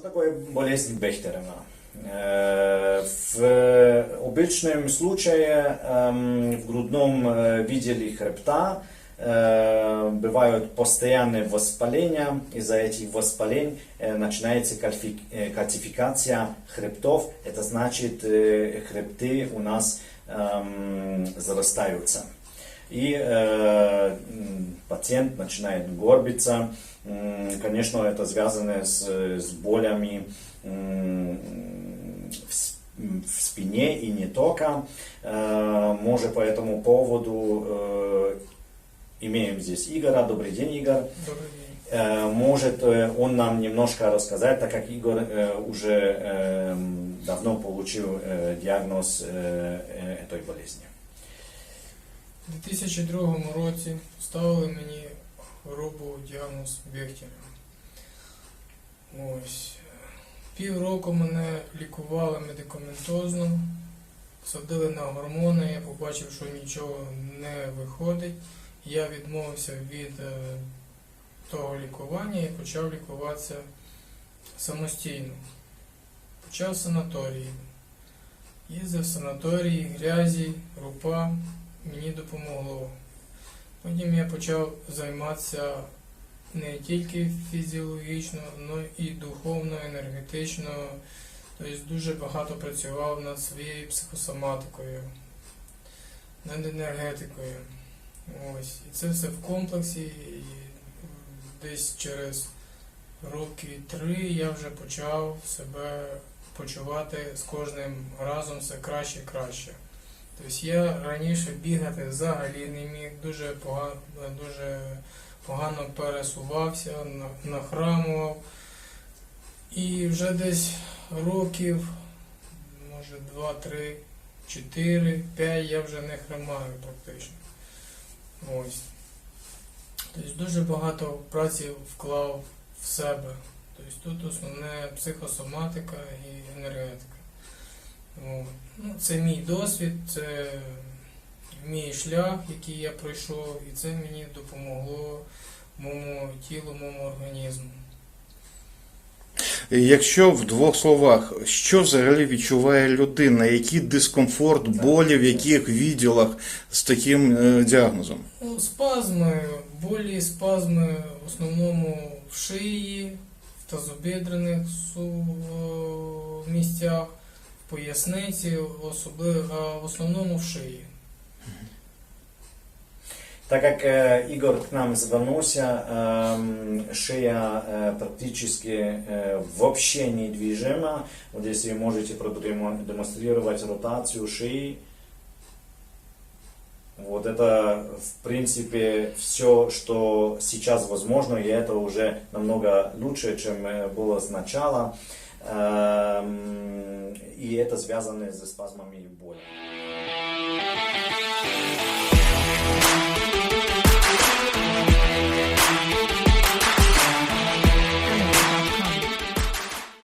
Что такое болезнь Бехтерема? Э, В обычном случае в грудном э, виде хребта бывают постоянные воспаления. Из-за этих воспалений начинается кальцификация хребтов. Это значит, хребты у нас зарастаются. И э, пациент начинает горбиться. Конечно, это связано с, с болями в, спине и не только. Э, Может по этому поводу э, имеем здесь Игора. Добрый день, Игорь. Добрый день. Э, Может он нам немножко рассказать, так как Игорь уже эм, давно получил диагноз этой болезни. У 2002 році поставили мені хворобу діагноз Бехтера. Ось. Півроку мене лікували медикаментозно, садили на гормони, я побачив, що нічого не виходить. Я відмовився від е, того лікування і почав лікуватися самостійно. Почав санаторії. Їздив в санаторії, грязі, рупа, мені допомогло. Потім я почав займатися не тільки фізіологічно, але і духовно, енергетично. Тобто дуже багато працював над своєю психосоматикою, над енергетикою. Ось. І це все в комплексі. І десь через роки три я вже почав себе почувати з кожним разом все краще і краще. Тобто я раніше бігати взагалі не міг, дуже погано, дуже погано пересувався, нахрамував. І вже десь років, може 2, 3, 4, 5 я вже не хромаю практично. Ось. Тобто дуже багато праці вклав в себе. Тобто тут основне психосоматика і енергетика. Ну, це мій досвід, це мій шлях, який я пройшов, і це мені допомогло моєму тілу, моєму організму. Якщо в двох словах, що взагалі відчуває людина, який дискомфорт, болі, в яких відділах з таким е, діагнозом? Ну, спазми, болі, спазми в основному в шиї, в тазобідрених місцях, поясниці, особливо, а в основному в шиї. Так как э, Игорь к нам звернулся, эм, шея э, практически э, вообще недвижима. Вот если вы можете продемонстрировать ротацию шеи. Вот это, в принципе, все, что сейчас возможно, и это уже намного лучше, чем э, было сначала. И это связано с спазмами и болью.